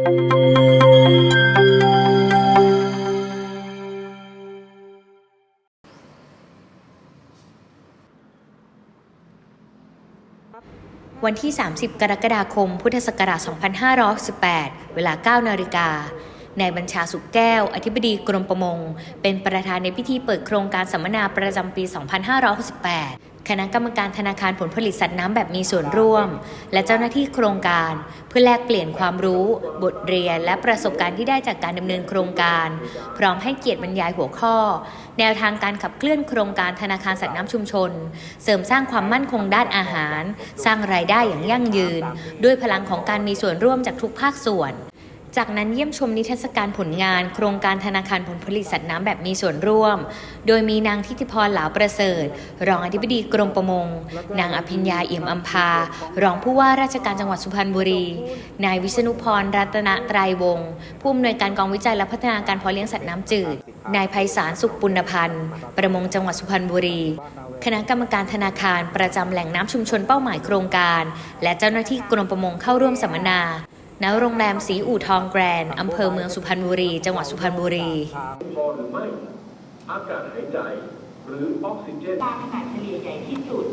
วันที่ 30 กรกฎาคม พุทธศักราช 2518 เวลา 9 นาฬิกานายบัญชาสุขแก้ว อธิบดีกรมประมง เป็นประธานในพิธีเปิดโครงการสัมมนาประจำปี 2568 คณะกรรมการธนาคารผลผลิตสัตว์น้ำแบบมีส่วนร่วม และเจ้าหน้าที่โครงการ เพื่อแลกเปลี่ยนความรู้ บทเรียน และประสบการณ์ที่ได้จากการดำเนินโครงการ พร้อมให้เกียรติบรรยายหัวข้อ แนวทางการขับเคลื่อนโครงการธนาคารสัตว์น้ำชุมชน เสริมสร้างความมั่นคงด้านอาหาร สร้างรายได้อย่างยั่งยืน ด้วยพลังของการมีส่วนร่วมจากทุกภาคส่วน จากนั้นเยี่ยมชมนิทรรศการผลงาน โครงการธนาคารผลผลิตสัตว์น้ำแบบมีส่วนร่วม โดยมีนางทิติพรหลาวประเสริฐ รองอธิบดีกรมประมง นางอภิญญาเอี่ยมอัมพา รองผู้ว่าราชการจังหวัดสุพรรณบุรี นายวิษณุพรรัตนไตรวงศ์ผู้อำนวยการกองวิจัยและพัฒนาการเพาะเลี้ยงสัตว์น้ำจืด นายไพศาลสุขปุณพันธ์ ประมงจังหวัดสุพรรณบุรี คณะกรรมการธนาคารประจำแหล่งน้ำชุมชนเป้าหมายโครงการ และเจ้าหน้าที่กรมประมงเข้าร่วมสัมมนา ณโรงแรมสีอู่ทองแกรนด์อำเภอเมืองสุพรรณบุรี จังหวัดสุพรรณบุรีพอหรือไม่อากาศหายใจหรือออกซิเจนขนาดเฉลี่ยใหญ่ที่สุด